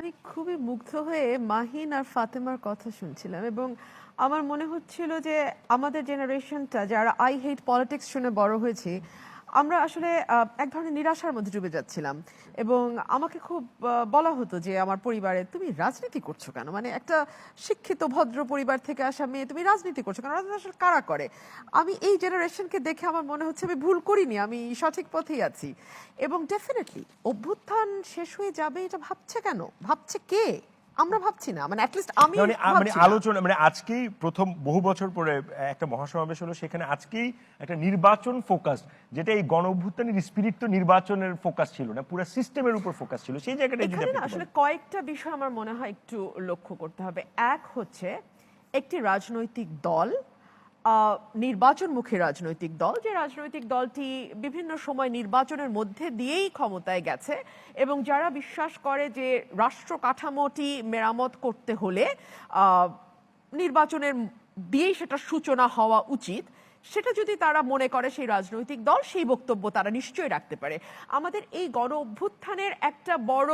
আমি খুবই মুগ্ধ হয়ে মাহিন আর ফাতেমার কথা শুনছিলাম এবং আমার মনে হচ্ছিল যে আমাদের জেনারেশনটা যারা আই হেট পলিটিক্স শুনে বড় হয়েছি আমরা আসলে এক ধরনের নিরাশার মধ্যে ডুবে যাচ্ছিলাম। এবং আমাকে খুব বলা হতো যে, আমার পরিবারে তুমি রাজনীতি করছ কেন? মানে একটা শিক্ষিত, ভদ্র পরিবার থেকে আসা মেয়ে, তুমি রাজনীতি করছ কেন? রাজনীতি আসলে কারা করে? আমি এই জেনারেশনকে দেখে আমার মনে হচ্ছে আমি ভুল করিনি, আমি সঠিক পথেই আছি। এবং ডেফিনেটলি অভ্যুত্থান শেষ হয়ে যাবে এটা ভাবছে কেন? ভাবছে কে? আমরা ভাবছি না মানে অ্যাটলিস্ট আমি মানে মানে আলোচনা মানে আজকেই প্রথম বহু বছর পরে একটা মহাসমাবেশ হলো সেখানে আজকেই একটা নির্বাচন ফোকাস যেটা এই গণঅভ্যুত্থানের স্পিরিট তো নির্বাচনের ফোকাস ছিল না পুরো সিস্টেমের উপর ফোকাস ছিল। সেই জায়গাটা এখানে না আসলে কয়েকটা বিষয় আমার মনে হয় একটু লক্ষ্য করতে হবে। এক হচ্ছে একটি রাজনৈতিক দল নির্বাচনমুখী রাজনৈতিক দল, যে রাজনৈতিক দলটি বিভিন্ন সময় নির্বাচনের মধ্যে দিয়েই ক্ষমতায় গেছে এবং যারা বিশ্বাস করে যে রাষ্ট্র কাঠামোটি মেরামত করতে হলে নির্বাচনের দিয়েই সেটা সূচনা হওয়া উচিত, সেটা যদি তারা মনে করে সেই রাজনৈতিক দল, সেই বক্তব্য তারা নিশ্চয়ই রাখতে পারে। আমাদের এই গণ অভ্যুত্থানের একটা বড়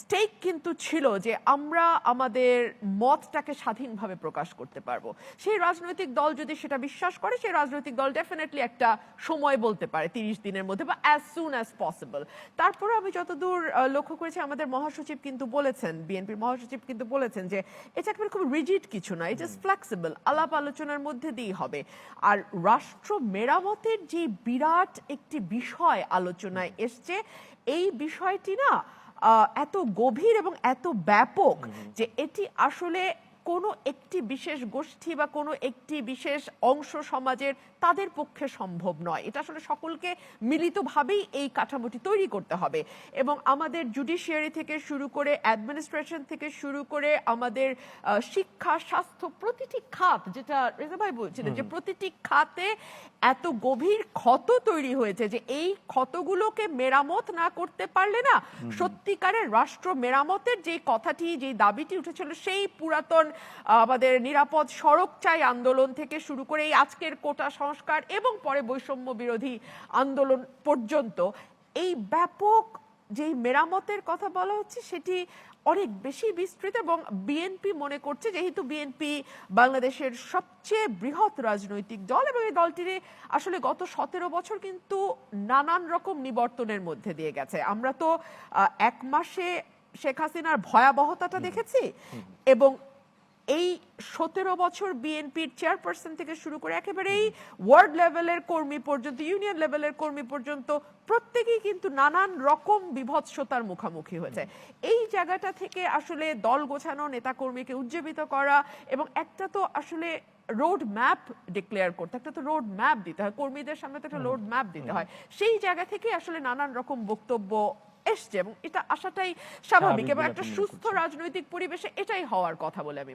স্টেক কিন্তু ছিল যে আমরা আমাদের মতটাকে স্বাধীনভাবে প্রকাশ করতে পারব। সেই রাজনৈতিক দল যদি সেটা বিশ্বাস করে, সেই রাজনৈতিক দল ডেফিনেটলি একটা সময় বলতে পারে, তিরিশ দিনের মধ্যে বা অ্যাজ সুন অ্যাজ পসিবল তারপরে আমি যতদূর লক্ষ্য করেছি, আমাদের মহাসচিব কিন্তু বলেছেন, বিএনপির মহাসচিব কিন্তু বলেছেন যে এটা একেবারে খুব রিজিড কিছু না ইট ইজ ফ্লেক্সিবল আলাপ আলোচনার মধ্যে দিয়েই হবে। আর রাষ্ট্র মেরামতের যে বিরাট একটি বিষয় আলোচনায় এসছে, এই বিষয়টি না এত গভীর এবং এত ব্যাপক যে এটি আসলে কোনো একটি বিশেষ গোষ্ঠী বা কোনো একটি বিশেষ অংশ সমাজের তাদের পক্ষে সম্ভব নয়। এটা আসলে সকলকে মিলিতভাবেই এই কাঠামোটি তৈরি করতে হবে। এবং আমাদের জুডিশিয়ারি থেকে শুরু করে অ্যাডমিনিস্ট্রেশন থেকে শুরু করে আমাদের শিক্ষা স্বাস্থ্য প্রতিটি খাত যেটা রেজা ভাই বলছিলেন যে প্রতিটি খাতে এত গভীর ক্ষত তৈরি হয়েছে যে এই ক্ষতগুলোকে মেরামত না করতে পারলে না সত্যিকারের রাষ্ট্র মেরামতের যে কথাটি যে দাবিটি উঠেছিল সেই পুরাতন আমাদের নিরাপদ সড়ক চাই আন্দোলন থেকে শুরু করে এই আজকের কোটা সংস্কার এবং পরে বৈষম্য বিরোধী আন্দোলন পর্যন্ত। এই ব্যাপক যেই মেরামতের কথা বলা হচ্ছে সেটি অনেক বেশি বিস্তৃত এবং বিএনপি মনে করছে যেহেতু বিএনপি বাংলাদেশের সবচেয়ে বৃহৎ রাজনৈতিক দল এবং এই দলটির আসলে গত সতেরো বছর কিন্তু নানান রকম নিবর্তনের মধ্যে দিয়ে গেছে। আমরা তো এক মাসে শেখ হাসিনার ভয়াবহতাটা দেখেছি এবং এই সতেরো বছর বিএনপির চেয়ারপারসন থেকে শুরু করে একেবারেই ওয়ার্ড লেভেলের কর্মী পর্যন্ত ইউনিয়ন লেভেলের কর্মী পর্যন্ত প্রত্যেকেই কিন্তু নানান রকম বিভৎসতার মুখোমুখি হয়েছে। এই জায়গাটা থেকে আসলে দল গোছানো নেতাকর্মীকে উজ্জীবিত করা এবং একটা তো আসলে রোড ম্যাপ ডিক্লেয়ার করতে একটা তো রোড ম্যাপ দিতে হয় কর্মীদের সামনে তো একটা রোড ম্যাপ দিতে হয়। সেই জায়গা থেকে আসলে নানান রকম বক্তব্য এসছে এবং এটা আসাটাই স্বাভাবিক স্বাভাবিক এবং একটা সুস্থ রাজনৈতিক পরিবেশে এটাই হওয়ার কথা বলে আমি